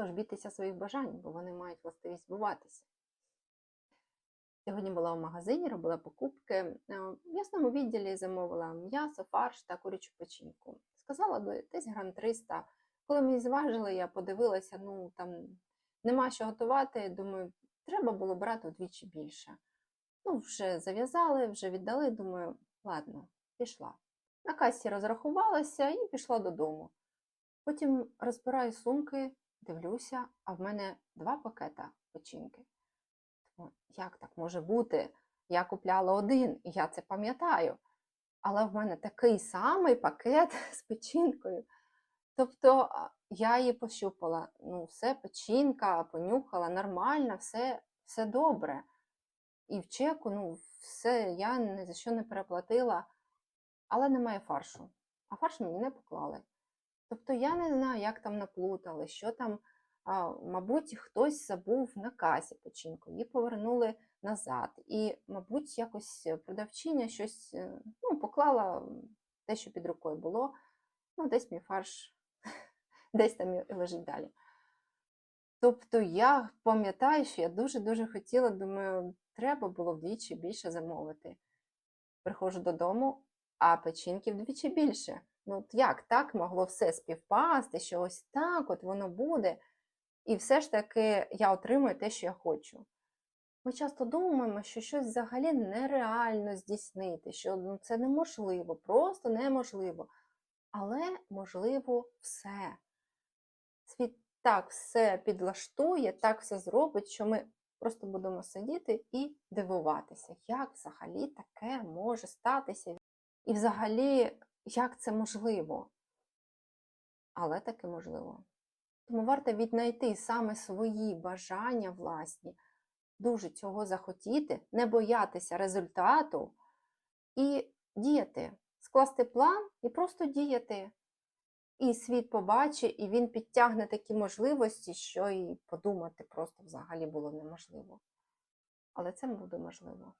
Тож бійтеся своїх бажань, бо вони мають властивість збуватися. Сьогодні була в магазині, робила покупки. Е, В м'ясному відділі замовила м'ясо, фарш та курячу печінку. Сказала десь грам 300. Коли мені зважили, я подивилася, ну там нема що готувати. Думаю, треба було брати вдвічі більше. Ну, вже зав'язали, вже віддали. Думаю, ладно, пішла. На касі розрахувалася і пішла додому. Потім розбираю сумки, дивлюся, а в мене два пакета печінки. Думаю, як так може бути? Я купляла один, і я це пам'ятаю. Але в мене такий самий пакет з печінкою. Тобто я її пощупала, ну, все, печінка, понюхала, нормально, все, все добре. І в чеку, ну, все, я ні за що не переплатила, але немає фаршу. А фарш мені не поклали. Тобто я не знаю, як там наплутали, що там, а, мабуть, хтось забув на касі печінку, її повернули назад. І, мабуть, якось продавчиня щось е, ну, поклала те, що під рукою було. Ну, десь мій фарш, десь там лежить далі. Тобто я пам'ятаю, що я дуже-дуже хотіла, думаю, треба було вдвічі більше замовити. Приходжу додому, а печінки вдвічі більше. Ну, як так могло все співпасти, що ось так от воно буде, і все ж таки я отримую те, що я хочу. Ми часто думаємо, що щось взагалі нереально здійснити, що ну, це неможливо, просто неможливо. Але можливо все. Світ так все підлаштує, так все зробить, що ми просто будемо сидіти і дивуватися, як взагалі таке може статися. І взагалі, як це можливо? Але таке можливо. Тому варто віднайти саме свої бажання власні, дуже цього захотіти, не боятися результату і діяти, скласти план і просто діяти. І світ побачить, і він підтягне такі можливості, що і подумати просто взагалі було неможливо. Але це буде можливо.